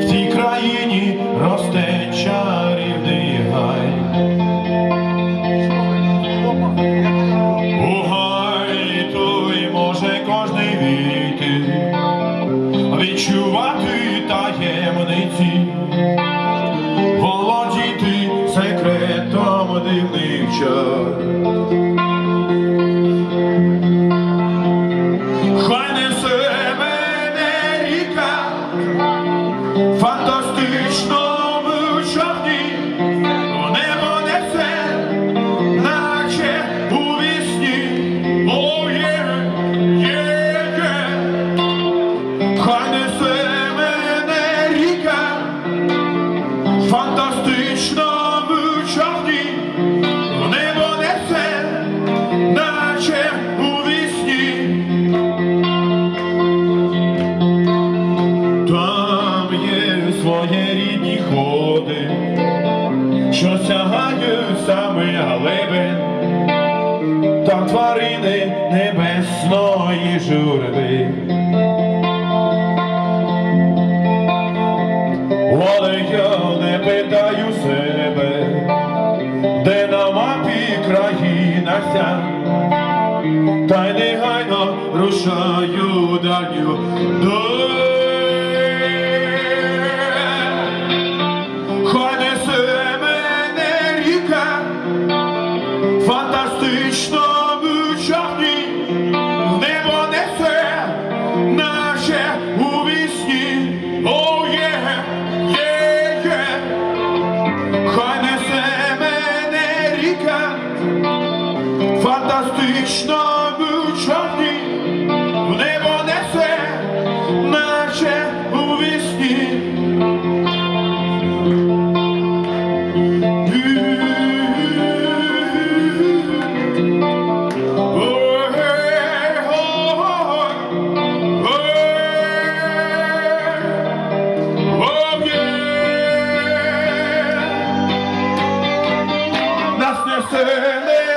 В цій країні росте. тварини небесної журби. Але я не питаю себе, де на мапі країна ся, та й негайно рушаю даню. вічному човні в небо несе, наче у вісні. Нас несе